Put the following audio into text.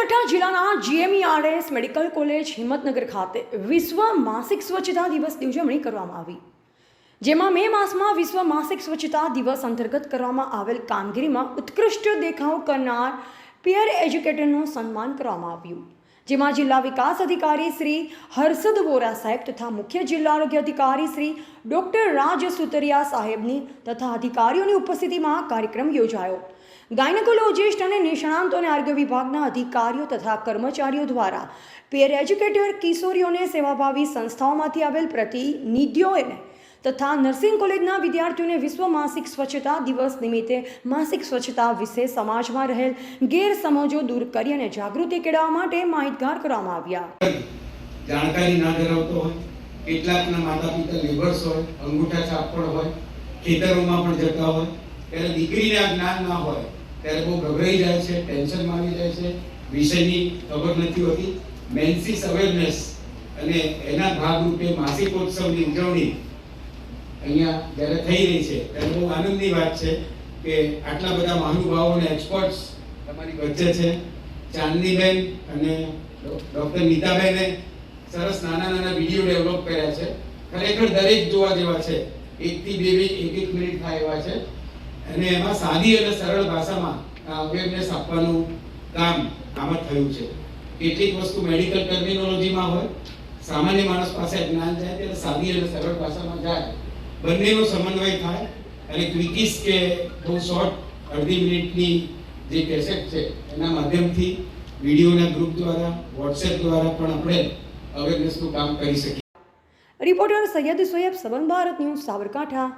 બનાસકાંઠા જિલ્લાના GMERS medical college Himmatnagar ખાતે વિશ્વ માસિક સ્વચ્છતા દિવસની ઉજવણી કરવામાં આવી. જેમાં મે માસમાં વિશ્વ માસિક સ્વચ્છતા દિવસ અંતર્ગત કરવામાં આવેલ કામગીરીમાં ઉત્કૃષ્ટ દેખાવ કરનાર પિયર એજ્યુકેટરનું સન્માન કરવામાં આવ્યું. જેમાં જિલ્લા વિકાસ અધિકારી શ્રી હર્ષદ વોરા સાહેબ તથા મુખ્ય જિલ્લા આરોગ્ય અધિકારી શ્રી ડોક્ટર રાજ સુતરિયા સાહેબની તથા અધિકારીઓની ઉપસ્થિતિમાં કાર્યક્રમ યોજાયો. ગાયનેકોલોજિસ્ટ અને નિષ્ણાંતો અને આરોગ્ય વિભાગના અધિકારીઓ તથા કર્મચારીઓ દ્વારા પેર એજ્યુકેટર કિશોરીઓને સેવાભાવી સંસ્થાઓમાંથી આવેલ પ્રતિનિધિઓને તથા નર્સિંગ કોલેજના વિદ્યાર્થીઓને વિશ્વ માસિક સ્વચ્છતા દિવસ નિમિત્તે માસિક સ્વચ્છતા વિશે સમાજમાં રહેલ ગેરસમજો દૂર કરી અને જાગૃતિ કેળવવા માટે માહિતગાર કરવામાં આવ્યા. જાણકારી ના ધરાવતો હોય, કેટલાકના માતા પિતા લેબર્સ હોય, અંગૂઠા છાપ હોય, ખેતરોમાં પણ જતા હોય, ત્યારે દીકરીને આ જ્ઞાન ના હોય, ત્યારે બહુ ગભરાઈ જાય છે ટેન્શનમાં આવી જાય છે. વિષયની ખબર નથી હોતી. મેન્સિસ અવેરનેસ અને એના ભાગરૂપે માસિકોત્સવની ઉજવણી અહીંયા જ્યારે થઈ રહી છે, ત્યારે બહુ આનંદની વાત છે કે આટલા બધા મહાનુભાવો અને એક્સપર્ટ્સ તમારી વચ્ચે છે. ચાંદનીબેન અને ડૉક્ટર નીતાબેને સરસ નાના નાના વીડિયો ડેવલપ કર્યા છે. ખરેખર દરેક જોવા જેવા છે. એકથી બે બે એક એક મિનિટ થાય એવા છે. અને એમાં સાદી અને સરળ ભાષામાં અવેરનેસ આપવાનું કામ આમાં થયું છે. કેટલીક વસ્તુ મેડિકલ ટર્મિનોલોજીમાં હોય, સામાન્ય માણસ પાસે જ્ઞાન જાય, ત્યારે સાદી અને સરળ ભાષામાં જાય. બંનેનો સમન્વય થાય અને ક્વિકીસ કે બહુ શોર્ટ અડધી મિનિટની જે કેસેટ છે એના માધ્યમથી વિડીયોના ગ્રુપ દ્વારા, વોટ્સએપ દ્વારા પણ આપણે અવેરનેસનું કામ કરી શકીએ. Reporter Saiyad Soyab Saban Bharat news, Sabarkantha.